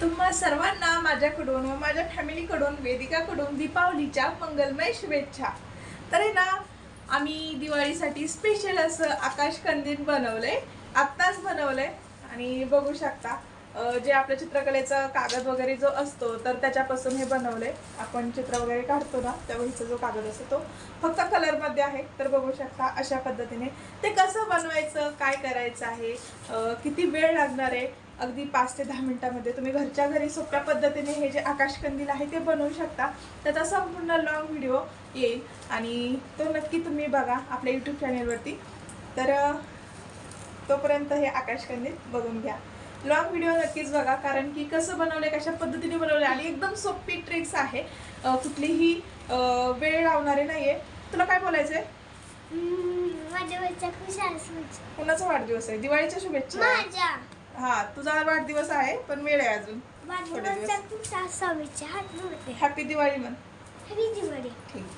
तुम्हा सर्वांना माझ्याकडून व माझ्या फॅमिलीकडून वेदिकाकडून दीपावलीच्या मंगलमय शुभेच्छा. तर आहे ना आम्ही दिवाळीसाठी स्पेशल असं आकाश कंदील बनवलंय आत्ताच बनवलंय. आणि बघू शकता जे आपल्या चित्रकलेचा कागद वगैरे जो असतो तर त्याच्यापासून हे बनवलंय. आपण चित्र वगैरे काढतो ना त्यावेळीचा जो कागद असतो तो फक्त कलरमध्ये आहे. तर बघू शकता अशा पद्धतीने ते कसं बनवायचं काय करायचं आहे किती वेळ लागणार आहे अगदी पाच ते दहा मिनिटामध्ये तुम्ही घरच्या घरी सोप्या पद्धतीने हे जे आकाश कंदील आहे ते बनवू शकता. त्याचा संपूर्ण लॉंग व्हिडिओ येईल. आणि तो नक्की तुम्ही बघा आपल्या यूट्यूब चॅनेलवरती तर तोपर्यंत हे आकाश कंदील बघून घ्या. लॉंग व्हिडिओ नक्कीच बघा कारण की कसं बनवलंय कशा पद्धतीने बनवलंय आणि एकदम सोपी ट्रिक्स आहे. कुठलीही वेळ लावणारे नाहीये. तुला काय बोलायचंय? हम्म, माझ्या खुशाल. कुणाचा वाढदिवस आहे? दिवाळीच्या शुभेच्छा. माझ्या. हा तुझा वाढदिवस आहे पण वेळ आहे अजून. थोडे दिवस. हॅपी दिवाळी म्हण. ठीक आहे.